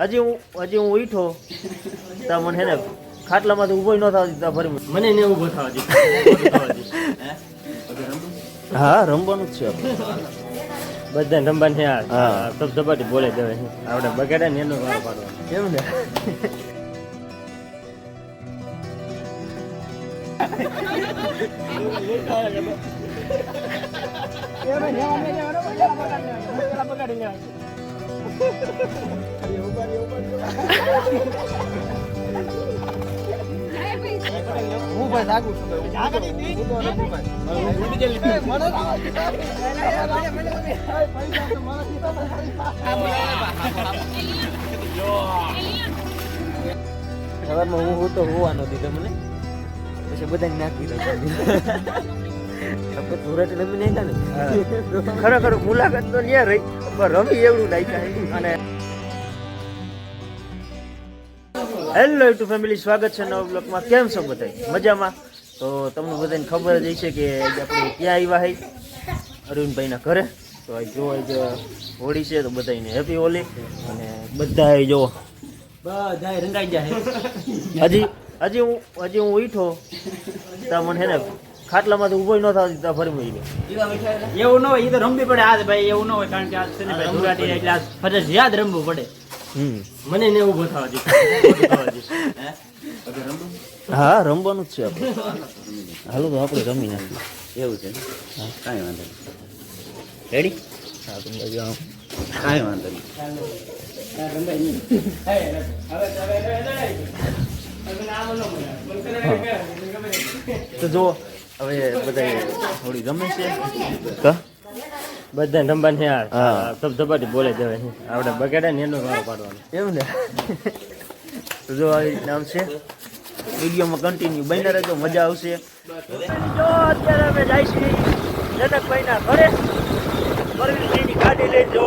હજી હું હજી હું ઉઠો. તો મને હે ને ખાટલામાંથી ઊભો ન થવા દીધા ફરી મને. ને ઊભો થવા દીધો. હા? રમવાનું જ છે આપણે. બધા રમવાનું છે આ હા. ધબધબાટી બોલે દેવે આપણે બગાડે ને એનો વારો પાડવાનો. એમ ને? છું ભાઈ. હું નથી ભાઈ. સવારમાં હું હું તો હોવાનો દીધો મને પછી બધાને નાખી દઉં આપણે ધોરાટી રમી નાખ્યા ને ખરેખર મુલાકાત તો ન્યા રહી પણ રમી એવડું નાખ્યા અને હેલો ફેમિલી સ્વાગત છે નવા બ્લોકમાં. કેમ છો બધા મજામાં? તો તમને બધાને ખબર જ હશે કે આપણે ક્યાં આવ્યા હઈ અરવિંદભાઈના ઘરે. તો જો આજ હોળી છે તો બધાને હેપી હોલી અને બધા જો બધા રંગાઈ જાય હજી હજી હું હજી હું ઉઠો. તા મને હે ને ખાટલામાંથી ઊભો ન થાય તો ફરી મળી ગયો એવું ન હોય એ તો રમવી પડે આજ ભાઈ એવું ન હોય કારણ કે આજ છે ને ભાઈ ધુરાટી એટલે આજ ફરજિયાત રમવું પડે. હમ. મને ને ઊભો થવા દે. હા? રમવાનું જ છે આપણે. હાલો તો આપણે રમી નાખીએ. એવું છે કાંઈ વાંધો નહીં. રેડી હા તો બાજુ આમ. કાંઈ વાંધો નહીં. તો જો હવે બધા થોડી ગમે છે. કા? બધા રમવાનું છે હા. આ ધબધબાટી બોલે છે આપણે બગાડે ને એનો વારો પાડવાનો. એમ ને? તો જો આવી નામ છે. વિડીયોમાં કન્ટિન્યુ બન્યા રહેજો મજા આવશે. જો અત્યારે અમે જાય છીએ જનકભાઈના ઘરે. પરવીનભાઈની ગાડી લઈ જો.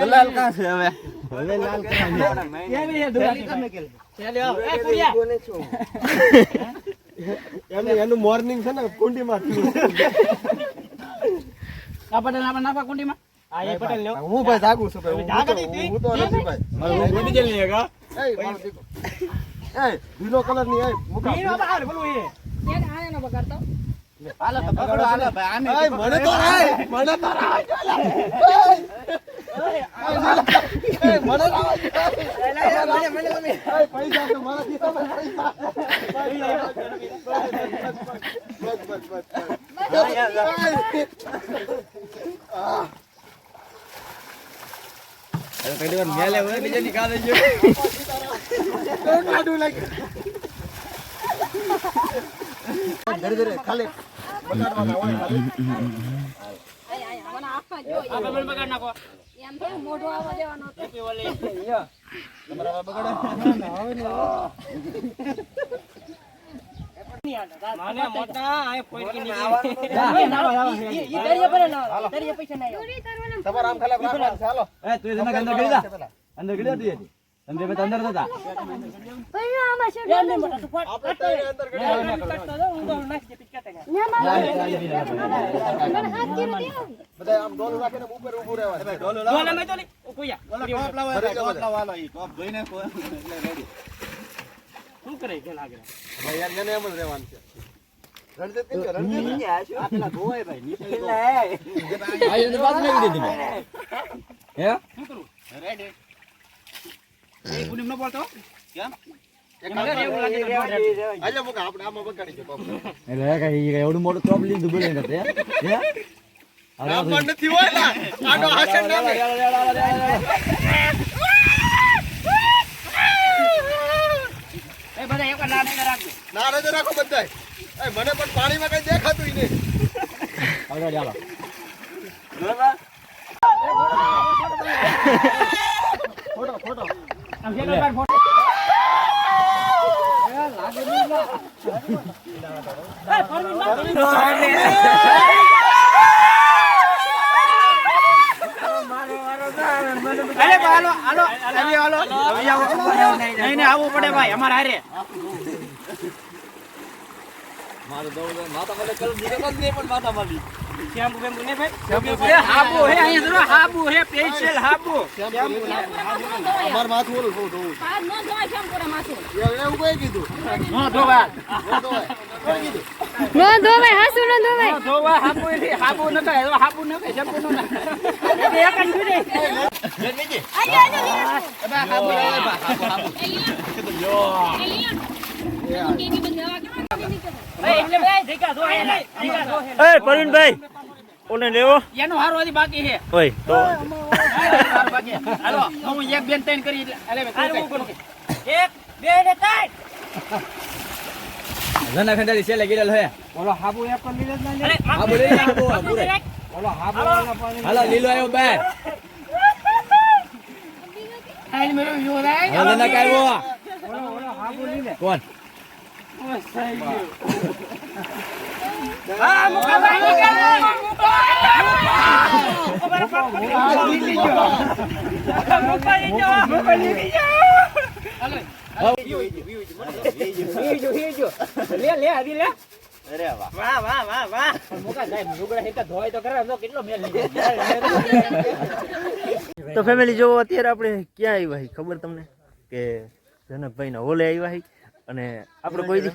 દલાલ કાં છે હવે? હવે લાલ એનું એનું મોર્નિંગ છે? ને પટેલ કુંડીમાં? આ એ પટેલ લ્યો. હું ભાઈ જાગું છું ભાઈ હું તો નથી ભાઈ. હું ગુડી જેલ નહીં હેગા એ મારો દીકરો. એ લીલો કલરની એ મુકા બોલું એ. હાલો તો પકડો હાલો ભાઈ આને મને તો રાય મને તો રાય પેલી વાર મેલે હોય બીજા કાઢું લાગે ખાલી તમારે અંદર ગઈ તું બે તો અંદર જતા આપણે ત્રણે અંદર ગઈ બધા આમ ડોલ રાખીને ઉપર ઊભું રહેવાનું ડોલો બોલે મેં તો લી કોયા ભરી જાઓ બધા. વાલો ઈ ટોપ જોઈને કો- એટલે ready. શું કરે કે લાગે ભાઈ યાર એને એમ જ રહેવાનું છે રણજીત કેમ રણજીત આ પેલા ધોવાય ભાઈ ન બોલતો. કેમ? એવડું મોટું ટોપ લીધું બોલે નથી બધા રાખો બધાય. એ મને પણ પાણીમાં કઈ દેખાતું નહીં. આગળ પડે ભાઈ અમારે હારે બાર ફોટો અરે બા, હાલો હાલો તમે હાલો હવે આવો. નહીં નહીં આવવું પડે ભાઈ અમારે હારે હાબુ હે અહીંયા જરો હાબુ હે સ્પેશિયલ હાબુ અમાર માથું ઓલું બહુ ધોવું હાથ ન ધોવાય કેમ કરે માથું? એવું એવું કોઈ કીધું નો ધોવા ન ધોવાય. કોઈ કીધું ન ધોવાય હાસુ ન ધોવાય નો ધોવા હાબુ એટલે હાબુ ન કહે હાબુ ન કહે શેમ્પુ નો ના એટલે એક જ જોડે આજે આજે લીલા હાબુ એ લીલા એ એ એટલે ભાઈ ધીકા ધો હે ધીકા ધો હે એ પ્રવીણભાઈ ઓને લેવો એનો હારો હજી બાકી છે ઓય તો બાકી હાલો હું એક બેન ત્રણ કરી એટલે. એક બે ને ત્રણ ધના ખંડાલી છે ગિરેલ હે બોલો હાબુ એક પર લીધો જ ના લે. હાબુ લઈ લે, હાબુ, હાબુ રે. બોલો હાબુ હાલો લીલો આવ્યો બે હાલ મેરો વિયો થાય. હાલો હાબુ લીધે કોણ? લે લે હજી લે. વાહ. વાહ વાહ વાહ મોકા સાહેબ લુગડા હેકા ધોય તો કરે તો કેટલો મેલ તો ફેમિલી જો અત્યારે આપણે ક્યાં આવ્યા ખબર તમને? કે જનકભાઈ ના હોલે આવ્યા હી અને આપણે કોઈ દી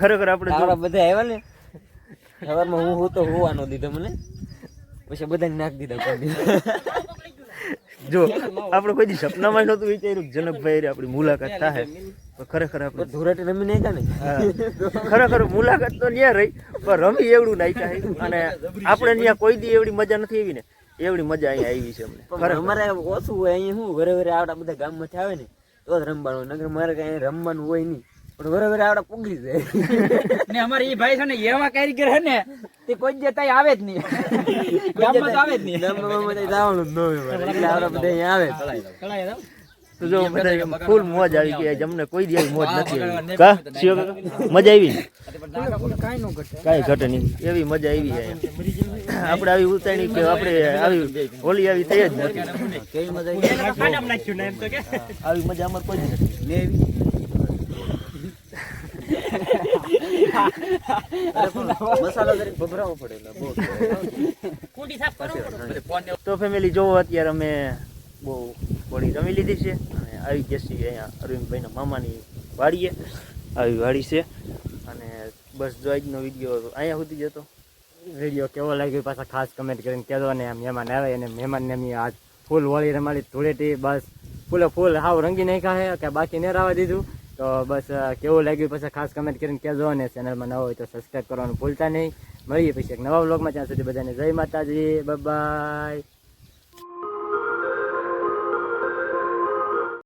ખરેખર આપણે બધા આવ્યા ને સવારમાં હું હું તો હોવાનો દીધો મને. પછી બધાને નાખ દીધા કોઈ જો આપણે કોઈ દી સપનામાં નહોતું વિચાર્યું જનકભાઈ આપણી મુલાકાત થાય. ખરેખર આપણે ધોરાટી રમી નાખ્યા ને? ખરેખર મુલાકાત તો ન્યા રહી પણ રમી એવડું નાખ્યા હે. અને આપણે ત્યાં કોઈ દી એવડી મજા નથી આવી ને. એવડી મજા અહીંયા આવી છે અમને. અમારે ઓછું હોય અહીંયા શું ઘરે ઘરે આવડા બધા ગામમાંથી આવે ને તો જ રમવાનું નગર મારે કઈ રમવાનું હોય નહીં. પણ ઘરે ઘરે આવડા પૂગી જાય. ને અમારે એ ભાઈ છે ને એવા કારીગર છે ને તે કોઈ જે તઈ આવે જ નહીં. ગામમાં તો આવે જ નહીં. ગામમાં બધા જવાનું જ ન હોય એટલે આવડા બધા અહીંયા આવે તો જો બધા ફૂલ મોજ આવી ગઈ જમને કોઈ દિવસ મોજ નથી આવી. કા? શિવ? મજા આવી ને? કાંઈ ઘટે. નહીં. એવી મજા આવી જાય આપણે આવી ઉતાણી કે આપણે આવી હોલી આવી થઈ જ નથી. કેવી મજા આવી? મજા અમારે કોઈ નથી. મસાલો કરીને ભભરાવો પડે એટલે બહુ કુંડી સાફ કરો તો ફેમિલી જોવો અત્યારે અમે બહુ હોળી રમી લીધી છે અને આવી ગયા છીએ અહીંયા અરવિંદભાઈના મામાની વાડીએ. આવી વાડી છે અને બસ જો આજનો વીડિયો અહીંયા સુધી જતો. વીડિયો કેવો લાગ્યો પાછા ખાસ કમેન્ટ કરીને કહેજો ને મહેમાન આવે અને મહેમાનને અમે આજ ફૂલ વળી રમાડી ધૂળેટી, બસ ફૂલે ફૂલ હાવ રંગી નાખ્યા છે, કે બાકી ને રાવા દીધું. તો બસ કેવું લાગ્યું પછી ખાસ કમેન્ટ કરીને કહેજો અને ચેનલમાં નવો હોય તો સબસ્ક્રાઈબ કરવાનું ભૂલતા નહીં. મળીએ પછી એક નવા વ્લોગમાં ત્યાં સુધી બધાને જય માતાજી બાય